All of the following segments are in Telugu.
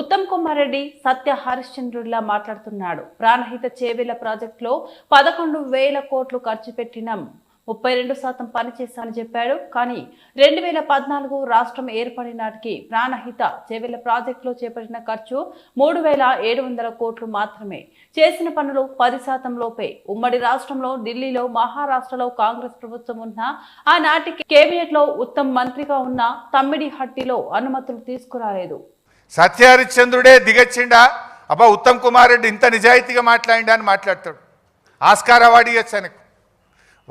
ఉత్తమ్ కుమార్ రెడ్డి సత్య హరిశ్చంద్రుడిలా మాట్లాడుతున్నాడు. ప్రాణహిత చేవేల ప్రాజెక్టులో పదకొండు వేల కోట్లు ఖర్చు పెట్టినాం ముప్పై రెండు శాతం పనిచేశామని చెప్పాడు. కానీ రెండు వేల పద్నాలుగు రాష్ట్రం ఏర్పడిన నాటికి ప్రాణహిత చేవేల ప్రాజెక్టులో చేపట్టిన ఖర్చు మూడు వేల ఏడు వందల కోట్లు మాత్రమే. చేసిన పనులు పది శాతం లోపే. ఉమ్మడి రాష్ట్రంలో ఢిల్లీలో మహారాష్ట్రలో కాంగ్రెస్ ప్రభుత్వం ఉన్న ఆనాటి కేబినెట్లో ఉత్తమ్ మంత్రిగా ఉన్న తమ్మిడి హట్టిలో అనుమతులు తీసుకురాలేదు. సత్యహరిశ్చంద్రుడే దిగచ్చిండా? అబ్బా ఉత్తమ్ కుమార్ రెడ్డి ఇంత నిజాయితీగా మాట్లాడిండా అని మాట్లాడతాడు. ఆస్కార్ అవార్డు ఇవ్వచ్చు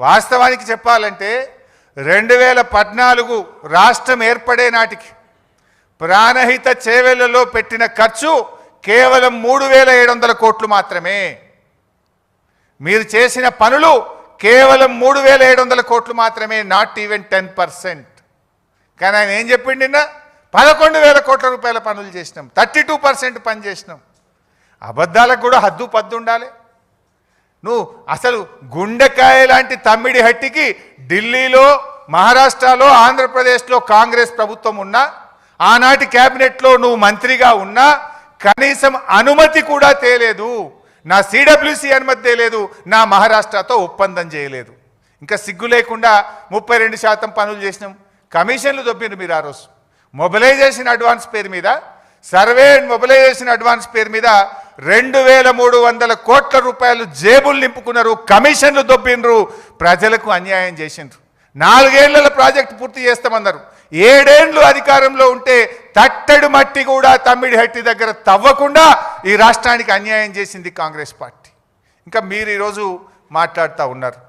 వాస్తవానికి చెప్పాలంటే రెండు వేల పద్నాలుగు రాష్ట్రం ఏర్పడే నాటికి ప్రాణహిత చేవెళ్ళలో పెట్టిన ఖర్చు కేవలం మూడు వేల ఏడు వందల కోట్లు మాత్రమే. మీరు చేసిన పనులు కేవలం మూడు వేల ఏడు వందల కోట్లు మాత్రమే నాట్ ఈవెన్ టెన్ పర్సెంట్. కానీ ఆయన ఏం చెప్పిండు నిన్న? పదకొండు వేల కోట్ల రూపాయల పనులు చేసినాం. థర్టీ టూ పర్సెంట్ పని చేసినాం. అబద్ధాలకు కూడా హద్దు పద్దు ఉండాలి. నువ్వు అసలు గుండెకాయ లాంటి తమ్మిడి హట్టికి ఢిల్లీలో మహారాష్ట్రలో ఆంధ్రప్రదేశ్లో కాంగ్రెస్ ప్రభుత్వం ఉన్నా ఆనాటి క్యాబినెట్లో నువ్వు మంత్రిగా ఉన్నా కనీసం అనుమతి కూడా తేలేదు. నా సిడబ్ల్యూసి అనుమతి తేలేదు. నా మహారాష్ట్రతో ఒప్పందం చేయలేదు. ఇంకా సిగ్గు లేకుండా ముప్పై రెండు శాతం పనులు చేసినాం. కమిషన్లు దొబ్బిండు మీరు ఆ రోజు. మొబిలైజేషన్ అడ్వాన్స్ పేరు మీద సర్వే అండ్ మొబిలైజేషన్ అడ్వాన్స్ పేరు మీద రెండు వేల మూడు వందల కోట్ల రూపాయలు జేబులు నింపుకున్నారు కమిషన్లు దొబ్బిండ్రు ప్రజలకు అన్యాయం చేసిండ్రు. నాలుగేళ్ళ ప్రాజెక్టు పూర్తి చేస్తామన్నారు. ఏడేండ్లు అధికారంలో ఉంటే తట్టడు మట్టి కూడా తమ్మిడి హట్టి దగ్గర తవ్వకుండా ఈ రాష్ట్రానికి అన్యాయం చేసింది కాంగ్రెస్ పార్టీ. ఇంకా మీరు ఈరోజు మాట్లాడుతూ ఉన్నారు.